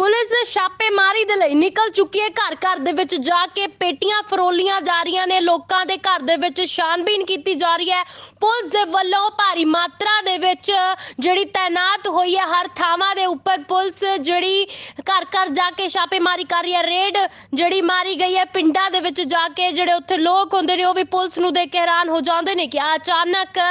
Police ਛਾਪੇਮਾਰੀ ਦੇ ਲਈ ਨਿਕਲ ਚੁੱਕੀ ਹੈ। ਘਰ ਘਰ ਦੇ ਵਿੱਚ ਜਾ ਕੇ ਪੇਟੀਆਂ ਫਰੋਲੀਆਂ ਜਾ ਰਹੀਆਂ ਨੇ। ਲੋਕਾਂ ਦੇ ਘਰ ਦੇ ਵਿੱਚ ਛਾਨਬੀਨ ਕੀਤੀ ਜਾ ਰਹੀ ਹੈ। ਪੁਲਿਸ ਦੇ ਵੱਲੋਂ ਭਾਰੀ ਮਾਤਰਾ ਦੇ ਵਿੱਚ ਜਿਹੜੀ ਤਾਇਨਾਤ ਹੋਈ ਹੈ, ਹਰ ਥਾਵਾਂ ਦੇ ਉੱਪਰ ਪੁਲਿਸ ਜਿਹੜੀ ਘਰ ਘਰ ਜਾ ਕੇ ਛਾਪੇਮਾਰੀ ਕਰ ਰਹੀ ਹੈ। ਰੇਡ ਜਿਹੜੀ ਮਾਰੀ ਗਈ ਹੈ, ਪਿੰਡਾਂ ਦੇ ਵਿੱਚ ਜਾ ਕੇ ਜਿਹੜੇ ਉੱਥੇ ਲੋਕ ਹੁੰਦੇ ਨੇ, ਉਹ ਵੀ ਪੁਲਿਸ ਨੂੰ ਦੇਖ ਕੇ ਹੈਰਾਨ ਹੋ ਜਾਂਦੇ ਨੇ ਕਿ ਅਚਾਨਕ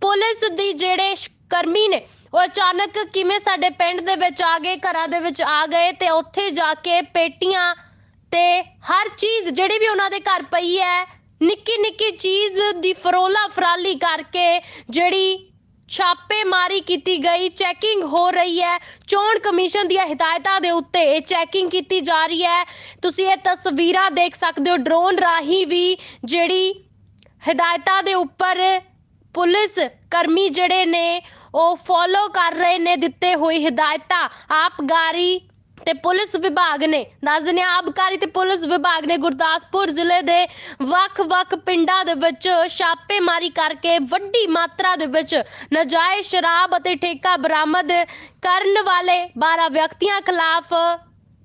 ਪੁਲਿਸ ਦੀ ਜਿਹੜੇ ਕਰਮੀ ਨੇ ਉਹ ਅਚਾਨਕ ਕਿਵੇਂ ਸਾਡੇ ਪਿੰਡ ਦੇ ਵਿੱਚ ਆ ਗਏ, ਘਰਾਂ ਦੇ ਵਿੱਚ ਆ ਗਏ ਤੇ ਉੱਥੇ ਜਾ ਕੇ ਪੇਟੀਆਂ ਤੇ ਹਰ ਚੀਜ਼ ਜਿਹੜੀ ਵੀ ਉਹਨਾਂ ਦੇ ਘਰ ਪਈ ਹੈ ਨਿੱਕੀ ਨਿੱਕੀ ਚੀਜ਼ ਦੀ ਫਰੋਲਾ ਫਰਾਲੀ ਕਰਕੇ ਜਿਹੜੀ ਛਾਪੇਮਾਰੀ ਕੀਤੀ ਗਈ, ਚੈਕਿੰਗ ਹੋ ਰਹੀ ਹੈ, ਚੋਣ ਕਮਿਸ਼ਨ ਦੀਆਂ ਹਦਾਇਤਾਂ ਦੇ ਉੱਤੇ ਇਹ ਚੈਕਿੰਗ ਕੀਤੀ ਜਾ ਰਹੀ ਹੈ। ਤੁਸੀਂ ਇਹ ਤਸਵੀਰਾਂ ਦੇਖ ਸਕਦੇ ਹੋ, ਡਰੋਨ ਰਾਹੀਂ ਵੀ ਜਿਹੜੀ ਹਦਾਇਤਾਂ ਦੇ ਉੱਪਰ ਪੁਲਿਸ ਕਰਮੀ ਜਿਹੜੇ ਨੇ, ਉਹ ਫੋਲੋ ਕਰ ਰਹੇ ਨੇ ਦਿੱਤੇ ਹੋਈ ਹਦਾਇਤਾਂ। ਆਪਗਾਰੀ ਤੇ ਪੁਲਿਸ ਵਿਭਾਗ ਨੇ, ਦੱਸ ਦਿੰਦੇ ਹਾਂ, ਆਬਕਾਰੀ ਤੇ ਪੁਲਿਸ ਵਿਭਾਗ ਨੇ ਗੁਰਦਾਸਪੁਰ ਜ਼ਿਲ੍ਹੇ ਦੇ ਵੱਖ-ਵੱਖ ਪਿੰਡਾਂ ਦੇ ਵਿੱਚ ਛਾਪੇਮਾਰੀ ਕਰਕੇ ਵੱਡੀ ਮਾਤਰਾ ਦੇ ਵਿੱਚ ਨਜਾਇਜ਼ ਸ਼ਰਾਬ ਅਤੇ ਠੇਕਾ ਬਰਾਮਦ ਕਰਨ ਵਾਲੇ 12 ਵਿਅਕਤੀਆਂ ਖਿਲਾਫ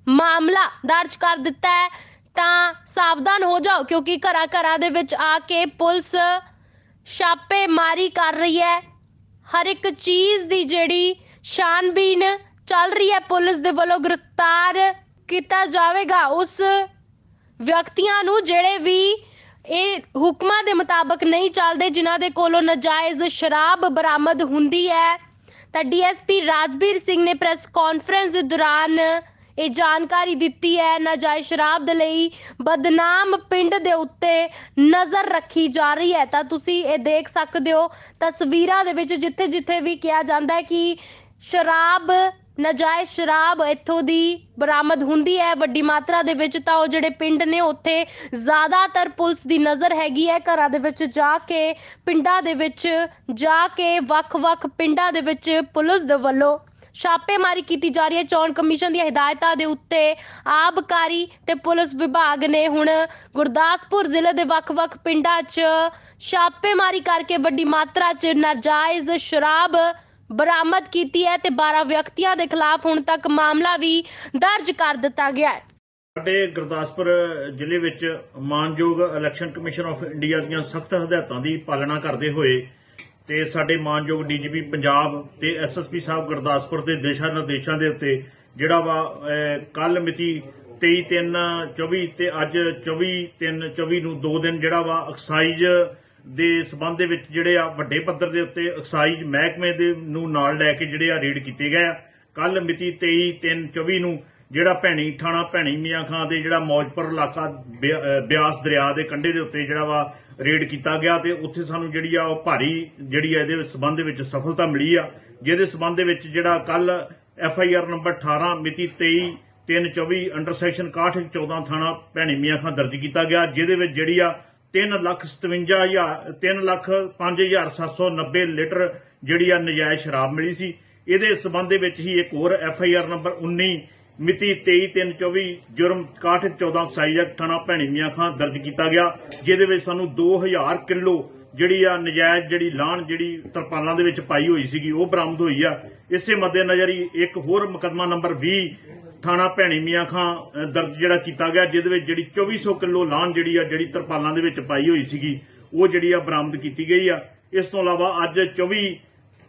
ਮਾਮਲਾ ਦਰਜ ਕਰ ਦਿੱਤਾ ਹੈ। ਤਾਂ ਸਾਵਧਾਨ ਹੋ ਜਾਓ, ਕਿਉਂਕਿ ਘਰਾਂ ਘਰਾਂ ਦੇ ਵਿੱਚ ਆ ਕੇ ਪੁਲਿਸ ਛਾਪੇਮਾਰੀ ਕਰ ਰਹੀ ਹੈ। ਹਰ ਇੱਕ ਚੀਜ਼ ਦੀ ਜਿਹੜੀ ਛਾਨਬੀਨ ਚੱਲ ਰਹੀ ਹੈ, ਪੁਲਿਸ ਦੇ ਵੱਲੋਂ ਗ੍ਰਿਫਤਾਰ ਕੀਤਾ ਜਾਵੇਗਾ। ਉਸ ਵਿਅਕਤੀਆਂ ਨੂੰ ਜਿਹੜੇ ਵੀ ਇਹ ਹੁਕਮਾਂ ਦੇ ਮੁਤਾਬਕ ਨਹੀਂ ਚੱਲਦੇ, ਜਿਨ੍ਹਾਂ ਦੇ ਕੋਲੋਂ ਨਜਾਇਜ਼ ਸ਼ਰਾਬ ਬਰਾਮਦ ਹੁੰਦੀ ਹੈ, ਤਾਂ ਡੀਐਸਪੀ ਰਾਜਵੀਰ ਸਿੰਘ ਨੇ ਪ੍ਰੈਸ ਕਾਨਫਰੰਸ ਦੇ ਦੌਰਾਨ ਇਹ ਜਾਣਕਾਰੀ ਦਿੱਤੀ ਹੈ ਨਾਜਾਇਜ਼ ਸ਼ਰਾਬ ਦੇ ਲਈ ਬਦਨਾਮ ਪਿੰਡ ਦੇ ਉੱਤੇ ਨਜ਼ਰ ਰੱਖੀ ਜਾ ਰਹੀ ਹੈ। ਤਾਂ ਤੁਸੀਂ ਇਹ ਦੇਖ ਸਕਦੇ ਹੋ, ਤਸਵੀਰਾਂ ਦੇ ਵਿੱਚ ਜਿੱਥੇ ਜਿੱਥੇ ਵੀ ਕਿਹਾ ਜਾਂਦਾ ਹੈ ਕਿ ਸ਼ਰਾਬ ਨਜਾਇਜ਼ ਸ਼ਰਾਬ ਇੱਥੋਂ ਦੀ ਬਰਾਮਦ ਹੁੰਦੀ ਹੈ। ਵੱਡੀ ਮਾਤਰਾ ਦੇ ਵਿੱਚ ਤਾਂ ਉਹ ਜਿਹੜੇ ਪਿੰਡ ਨੇ, ਉੱਥੇ ਜ਼ਿਆਦਾਤਰ ਪੁਲਿਸ ਦੀ ਨਜ਼ਰ ਹੈਗੀ ਹੈ। ਘਰਾਂ ਦੇ ਵਿੱਚ ਜਾ ਕੇ, ਪਿੰਡਾਂ ਦੇ ਵਿੱਚ ਜਾ ਕੇ, ਵੱਖ-ਵੱਖ ਪਿੰਡਾਂ ਦੇ ਵਿੱਚ ਪੁਲਿਸ ਦੇ ਵੱਲੋਂ ਛਾਪੇਮਾਰੀ ਕੀਤੀ ਜਾ ਰਹੀ ਹੈ। ਚੋਣ ਕਮਿਸ਼ਨ ਦੀਆਂ ਹਦਾਇਤਾਂ ਦੇ ਉੱਤੇ ਆਬਕਾਰੀ ਤੇ ਪੁਲਿਸ ਵਿਭਾਗ ਨੇ ਹੁਣ ਗੁਰਦਾਸਪੁਰ ਜ਼ਿਲ੍ਹੇ ਦੇ ਵੱਖ-ਵੱਖ ਪਿੰਡਾਂ 'ਚ ਛਾਪੇਮਾਰੀ ਕਰਕੇ ਵੱਡੀ ਮਾਤਰਾ 'ਚ ਨਾਜਾਇਜ਼ ਸ਼ਰਾਬ ਬਰਾਮਦ ਕੀਤੀ ਹੈ ਤੇ 12 ਵਿਅਕਤੀਆਂ ਦੇ ਖਿਲਾਫ ਹੁਣ ਤੱਕ ਮਾਮਲਾ ਵੀ ਦਰਜ ਕਰ ਦਿੱਤਾ ਗਿਆ ਹੈ। ਸਾਡੇ ਗੁਰਦਾਸਪੁਰ ਜ਼ਿਲ੍ਹੇ ਵਿੱਚ ਮਾਨਯੋਗ ਇਲੈਕਸ਼ਨ ਕਮਿਸ਼ਨ ਆਫ ਇੰਡੀਆ ਦੀਆਂ ਸਖਤ ਹਦਾਇਤਾਂ ਦੀ ਪਾਲਣਾ ਕਰਦੇ ਹੋਏ ਤੇ ਸਾਡੇ ਮਾਨਯੋਗ ਡੀਜੀਪੀ ਪੰਜਾਬ ਤੇ ਐਸਐਸਪੀ ਸਾਹਿਬ ਗੁਰਦਾਸਪੁਰ ਦੇ ਦਿਸ਼ਾ ਨਿਰਦੇਸ਼ਾਂ ਦੇ ਉੱਤੇ ਜਿਹੜਾ ਵਾ ਕੱਲ ਮਿਤੀ 23/3/24 ਤੇ ਅੱਜ 24/3/24 ਨੂੰ ਦੋ ਦਿਨ ਜਿਹੜਾ ਵਾ, ਐਕਸਾਈਜ਼ ਦੇ ਸਬੰਧ ਦੇ ਵਿੱਚ ਜਿਹੜੇ ਆ ਵੱਡੇ ਪੱਧਰ ਦੇ ਉੱਤੇ ਐਕਸਾਈਜ਼ ਮਹਿਕਮੇ ਦੇ ਨੂੰ ਨਾਲ ਲੈ ਕੇ ਜਿਹੜੇ ਆ ਰੇਡ ਕੀਤੇ ਗਏ ਆ। ਕੱਲ ਮਿਤੀ 23/3/24 ਨੂੰ ਜਿਹੜਾ ਭੈਣੀ ਥਾਣਾ ਭੈਣੀ ਮੀਆਂ ਖਾਂ ਦੇ ਜਿਹੜਾ ਮੌਜਪੁਰ ਇਲਾਕਾ ਬਿਆ- ਬਿਆਸ ਦਰਿਆ ਦੇ ਕੰਢੇ ਦੇ ਉੱਤੇ ਜਿਹੜਾ ਵਾ ਰੇਡ ਕੀਤਾ ਗਿਆ ਤੇ ਉੱਥੇ ਸਾਨੂੰ ਜਿਹੜੀ ਆ ਉਹ ਭਾਰੀ ਜਿਹੜੀ ਆ ਇਹਦੇ ਸਬੰਧ ਵਿੱਚ ਸਫਲਤਾ ਮਿਲੀ ਆ, ਜਿਹਦੇ ਸਬੰਧ ਦੇ ਵਿੱਚ ਜਿਹੜਾ ਕੱਲ ਐਫ ਆਈ ਆਰ ਨੰਬਰ 18 ਮਿਤੀ 23 324 ਅੰਡਰ ਸੈਕਸ਼ਨ 61 14 ਥਾਣਾ ਭੈਣੀ ਮੀਆਂ ਖਾਂ ਦਰਜ ਕੀਤਾ ਗਿਆ, ਜਿਹਦੇ ਵਿੱਚ ਜਿਹੜੀ ਆ 3 ਲੱਖ 57 ਹਜ਼ਾਰ 3 ਲੱਖ 5790 ਲੀਟਰ ਜਿਹੜੀ ਆ ਨਜਾਇਜ਼ ਸ਼ਰਾਬ ਮਿਲੀ ਸੀ। ਇਹਦੇ ਸਬੰਧ ਦੇ ਵਿੱਚ ਹੀ ਇੱਕ ਹੋਰ ਐਫ ਆਈ ਆਰ ਨੰਬਰ 19 ਮਿਤੀ 23/3/24 ਜੁਰਮ 6114 ਸਾਈਜ਼ ਐਕਟ ਥਾਣਾ ਭੈਣੀ ਮੀਆਂ ਖਾਂ ਦਰਜ ਕੀਤਾ ਗਿਆ, ਜਿਹਦੇ ਵਿੱਚ ਸਾਨੂੰ 2000 ਕਿਲੋ ਜਿਹੜੀ ਆ ਨਜਾਇਜ਼ ਜਿਹੜੀ ਲਾਹਣ ਜਿਹੜੀ ਤਰਪਾਲਾਂ ਦੇ ਵਿੱਚ ਪਾਈ ਹੋਈ ਸੀਗੀ, ਉਹ ਬਰਾਮਦ ਹੋਈ ਆ। ਇਸੇ ਮੱਦੇਨਜ਼ਰ ਹੀ ਇੱਕ ਹੋਰ ਮੁਕੱਦਮਾ ਨੰਬਰ 20 ਥਾਣਾ ਭੈਣੀ ਮੀਆਂ ਖਾਂ ਦਰਜ ਜਿਹੜਾ ਕੀਤਾ ਗਿਆ, ਜਿਹਦੇ ਵਿੱਚ ਜਿਹੜੀ 2400 ਕਿਲੋ ਲਾਹਣ ਜਿਹੜੀ ਆ, ਜਿਹੜੀ ਤਰਪਾਲਾਂ ਦੇ ਵਿੱਚ ਪਾਈ ਹੋਈ ਸੀਗੀ, ਉਹ ਜਿਹੜੀ ਆ ਬਰਾਮਦ ਕੀਤੀ ਗਈ ਆ। ਇਸ ਤੋਂ ਇਲਾਵਾ ਅੱਜ 24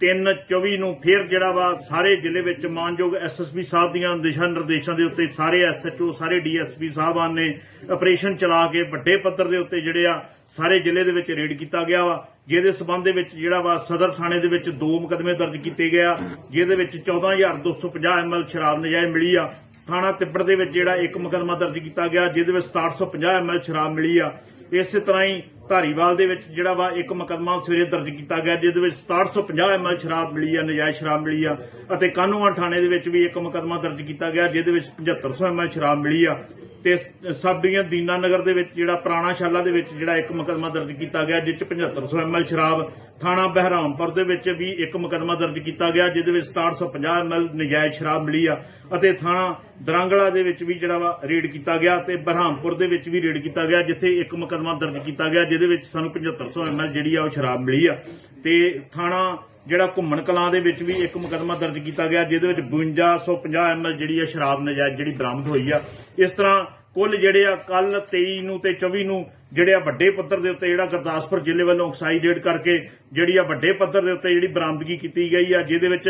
3 24 ਨੂੰ ਫਿਰ ਜਿਹੜਾ ਵਾ ਸਾਰੇ ਜ਼ਿਲ੍ਹੇ ਵਿੱਚ ਮਾਨਯੋਗ ਐਸਐਸਪੀ ਸਾਹਿਬ ਦੀਆਂ ਦਿਸ਼ਾ ਨਿਰਦੇਸ਼ਾਂ ਦੇ ਉੱਤੇ ਸਾਰੇ ਐਸਐਚਓ ਸਾਰੇ ਡੀਐਸਪੀ ਸਾਹਿਬਾਨ ਨੇ ਆਪਰੇਸ਼ਨ ਚਲਾ ਕੇ ਵੱਡੇ ਪੱਧਰ ਦੇ ਉੱਤੇ ਜਿਹੜੇ ਆ ਸਾਰੇ ਜ਼ਿਲ੍ਹੇ ਦੇ ਵਿੱਚ ਰੇਡ ਕੀਤਾ ਗਿਆ ਵਾ, ਜਿਹਦੇ ਸਬੰਧ ਦੇ ਵਿੱਚ ਜਿਹੜਾ ਵਾ ਸਦਰ ਥਾਣੇ ਦੇ ਵਿੱਚ ਦੋ ਮੁਕਦਮੇ ਦਰਜ ਕੀਤੇ ਗਿਆ ਜਿਹਦੇ ਵਿੱਚ 14250 ਐਮਐਲ ਸ਼ਰਾਬ ਨਜਾਇਜ਼ ਮਿਲੀ ਆ। ਥਾਣਾ ਤਿੱਬੜ ਦੇ ਵਿੱਚ ਜਿਹੜਾ ਇੱਕ ਮੁਕਦਮਾ ਦਰਜ ਕੀਤਾ ਗਿਆ, ਜਿਹਦੇ ਵਿੱਚ 6750 ਐਮਐਲ ਸ਼ਰਾਬ ਮਿਲੀ ਆ। ਇਸੇ ਤਰ੍ਹਾਂ ਹੀ ਧਾਰੀਵਾਲ ਦੇ ਵਿੱਚ ਜਿਹੜਾ ਵਾ ਇੱਕ ਮੁਕਦਮਾ ਸਵੇਰੇ ਦਰਜ ਕੀਤਾ ਗਿਆ, ਜਿਹਦੇ ਵਿੱਚ 6750 ਐਮਐਲ ਸ਼ਰਾਬ ਮਿਲੀ ਆ, ਨਜਾਇਜ਼ ਸ਼ਰਾਬ ਮਿਲੀ ਆ, ਅਤੇ ਕਾਨੂੰਨ ਥਾਣੇ ਦੇ ਵਿੱਚ ਵੀ ਇੱਕ ਮੁਕਦਮਾ ਦਰਜ ਕੀਤਾ ਗਿਆ, ਜਿਹਦੇ ਵਿੱਚ 7500 ਐਮਐਲ ਸ਼ਰਾਬ ਮਿਲੀ ਆ। ਤੇ ਸਬਡੀਆਂ ਦੀਨਾ ਨਗਰ ਦੇ ਵਿੱਚ ਜਿਹੜਾ ਪੁਰਾਣਾ ਸ਼ਾਲਾ ਦੇ ਵਿੱਚ ਜਿਹੜਾ ਇੱਕ ਮੁਕਦਮਾ ਦਰਜ ਕੀਤਾ ਗਿਆ ਜਿਸ 'ਚ 7500 ਐਮਐਲ ਸ਼ਰਾਬ ਥਾਣਾ ਬਹਿਰਾਮਪੁਰ ਦੇ ਵਿੱਚ ਵੀ ਇੱਕ ਮੁਕਦਮਾ ਦਰਜ ਕੀਤਾ ਗਿਆ, ਜਿਹਦੇ ਵਿੱਚ 6750 ਐਮਐਲ ਨਜਾਇਜ਼ ਸ਼ਰਾਬ ਮਿਲੀ ਆ ਅਤੇ ਥਾਣਾ ਦਰਾਂਗਲਾ ਦੇ ਵਿੱਚ ਵੀ ਜਿਹੜਾ ਵਾ ਰੇਡ ਕੀਤਾ ਗਿਆ ਤੇ ਬਹਿਰਾਮਪੁਰ ਦੇ ਵਿੱਚ ਵੀ ਰੇਡ ਕੀਤਾ ਗਿਆ, ਜਿੱਥੇ ਇੱਕ ਮੁਕਦਮਾ ਦਰਜ ਕੀਤਾ ਗਿਆ, ਜਿਹਦੇ ਵਿੱਚ ਸਾਨੂੰ 7500 ਐਮਐਲ ਜਿਹੜੀ ਆ ਉਹ ਸ਼ਰਾਬ ਮਿਲੀ ਆ। ਤੇ ਥਾਣਾ ਜਿਹੜਾ ਘੁੰਮਣ ਕਲਾਂ ਦੇ ਵਿੱਚ ਵੀ ਇੱਕ ਮੁਕੱਦਮਾ ਦਰਜ ਕੀਤਾ ਗਿਆ, ਜਿਹਦੇ ਵਿੱਚ 5250 ਐਮਐਲ ਜਿਹੜੀ ਆ ਸ਼ਰਾਬ ਨਜਾਇਜ਼ ਜਿਹੜੀ ਬਰਾਮਦ ਹੋਈ ਆ। ਇਸ ਤਰ੍ਹਾਂ ਕੁੱਲ ਜਿਹੜੇ ਆ ਕੱਲ 23 ਨੂੰ ਤੇ 24 ਨੂੰ ਜਿਹੜੇ ਆ ਵੱਡੇ ਪੱਧਰ ਦੇ ਉੱਤੇ ਜਿਹੜਾ ਗੁਰਦਾਸਪੁਰ ਜ਼ਿਲ੍ਹੇ ਵੱਲੋਂ ਐਕਸਾਈਜ਼ ਰੇਡ ਕਰਕੇ ਜਿਹੜੀ ਆ ਵੱਡੇ ਪੱਧਰ ਦੇ ਉੱਤੇ ਜਿਹੜੀ ਬਰਾਮਦਗੀ ਕੀਤੀ ਗਈ ਆ, ਜਿਹਦੇ ਵਿੱਚ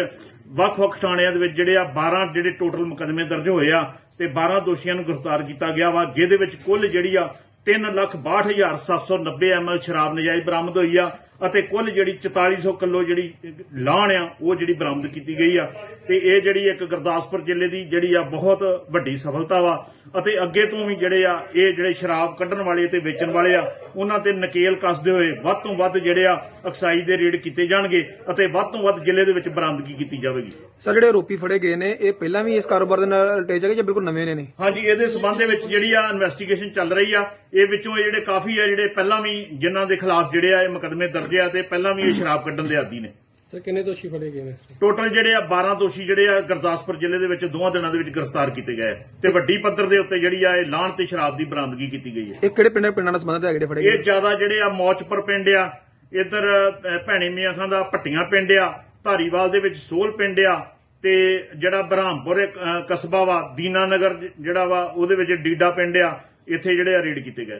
ਵੱਖ-ਵੱਖ ਥਾਣਿਆਂ ਦੇ ਵਿੱਚ ਜਿਹੜੇ ਆ 12 ਜਿਹੜੇ ਟੋਟਲ ਮੁਕੱਦਮੇ ਦਰਜ ਹੋਏ ਆ ਤੇ 12 ਦੋਸ਼ੀਆਂ ਨੂੰ ਗ੍ਰਿਫਤਾਰ ਕੀਤਾ ਗਿਆ ਵਾ, ਜਿਹਦੇ ਵਿੱਚ ਕੁੱਲ ਜਿਹੜੀ ਆ 362790 ਐਮਐਲ ਸ਼ਰਾਬ ਨਜਾਇਜ਼ ਬਰਾਮਦ ਹੋਈ ਆ। ਅਤੇ ਕੁੱਲ ਜਿਹੜੀ 4400 ਕਿਲੋ ਜਿਹੜੀ ਲਾਹਣ ਆ ਉਹ ਜਿਹੜੀ ਬਰਾਮਦ ਕੀਤੀ ਗਈ ਆ। ਤੇ ਇਹ ਜਿਹੜੀ ਇੱਕ ਗੁਰਦਾਸਪੁਰ ਜ਼ਿਲ੍ਹੇ ਦੀ ਜਿਹੜੀ ਆ ਬਹੁਤ ਵੱਡੀ ਸਫਲਤਾ ਵਾ ਅਤੇ ਅੱਗੇ ਤੋਂ ਵੀ ਜਿਹੜੇ ਆ ਇਹ ਜਿਹੜੇ ਸ਼ਰਾਬ ਕੱਢਣ ਵਾਲੇ ਤੇ ਵੇਚਣ ਵਾਲੇ ਆ ਉਹਨਾਂ ਤੇ ਨਕੇਲ ਕੱਸਦੇ ਹੋਏ ਵੱਧ ਤੋਂ ਵੱਧ ਜਿਹੜੇ ਆ ਐਕਸਾਈਜ਼ ਦੇ ਰੇਡ ਕੀਤੇ ਜਾਣਗੇ ਅਤੇ ਵੱਧ ਤੋਂ ਵੱਧ ਜ਼ਿਲ੍ਹੇ ਦੇ ਵਿੱਚ ਬਰਾਮਦਗੀ ਕੀਤੀ ਜਾਵੇਗੀ। ਸਰ ਜਿਹੜੇ ਆਰੋਪੀ ਫੜੇ ਗਏ ਨੇ ਇਹ ਪਹਿਲਾਂ ਵੀ ਇਸ ਕਾਰੋਬਾਰ ਦੇ ਨਾਲ ਅਟੈਚ ਹੈਗੇ ਜਾਂ ਬਿਲਕੁਲ ਨਵੇਂ ਨੇ? ਨੇ ਹਾਂਜੀ ਇਹਦੇ ਸਬੰਧ ਦੇ ਵਿੱਚ ਜਿਹੜੀ ਆ ਇਨਵੈਸਟੀਗੇਸ਼ਨ ਚੱਲ ਰਹੀ ਆ। ਇਹ ਵਿੱਚੋਂ ਇਹ ਜਿਹੜੇ ਕਾਫੀ ਆ ਜਿਹੜੇ ਪਹਿਲਾਂ ਵੀ ਜਿਨ੍ਹਾਂ ਦੇ ਖਿਲਾਫ ਜਿਹੜੇ ਆ ਇਹ ਮੁਕੱਦਮੇ ਦਰਜ ਆ ਤੇ ਪਹਿਲਾਂ ਵੀ ਇਹ ਸ਼ਰਾਬ ਕੱਢਣ ਦੇ ਆਦੀ ਨੇ। ਸਰ ਕਿੰਨੇ ਦੋਸ਼ੀ ਫੜੇ ਗਏ ਨੇ ਟੋਟਲ ਜਿਹੜੇ ਆ 12 ਦੋਸ਼ੀ ਜਿਹੜੇ ਆ ਗੁਰਦਾਸਪੁਰ ਜ਼ਿਲ੍ਹੇ ਦੇ ਵਿੱਚ ਦੋਹਾਂ ਦਿਨਾਂ ਦੇ ਵਿੱਚ ਗ੍ਰਿਫਤਾਰ ਕੀਤੇ ਗਏ ਤੇ ਵੱਡੀ ਪੱਧਰ ਦੇ ਉੱਤੇ ਜਿਹੜੀ ਆ ਇਹ ਲਾਹਣ ਤੇ ਸ਼ਰਾਬ ਦੀ ਬਰਾਮਦਗੀ ਕੀਤੀ ਗਈ ਹੈ। ਇਹ ਕਿਹੜੇ ਪਿੰਡਾਂ ਪਿੰਡਾਂ ਨਾਲ ਸੰਬੰਧਿਤ ਹੈਗੇ ਜਿਹੜੇ ਫੜੇ ਇਹ ਜ਼ਿਆਦਾ ਜਿਹੜੇ ਆ ਮੌਚਪੁਰ ਪਿੰਡ ਆ ਇਧਰ ਭੈਣੀ ਮੀਆਂ ਖਾਂ ਦਾ ਭੱਟੀਆਂ ਪਿੰਡ ਆ ਧਾਰੀਵਾਲ ਦੇ ਵਿੱਚ ਸੋਲ ਪਿੰਡ ਆ ਤੇ ਜਿਹੜਾ ਬ੍ਰਹਮਪੁਰ ਕਸਬਾ ਵਾ ਦੀਨਾਨਗਰ ਜ- ਜਿਹੜਾ ਵਾ ਉਹਦੇ ਵਿੱਚ ਡੀਡਾ ਪਿੰਡ ਆ ਇੱਥੇ ਜਿਹੜੇ ਆ ਰੇਡ ਕੀਤੇ ਗਏ।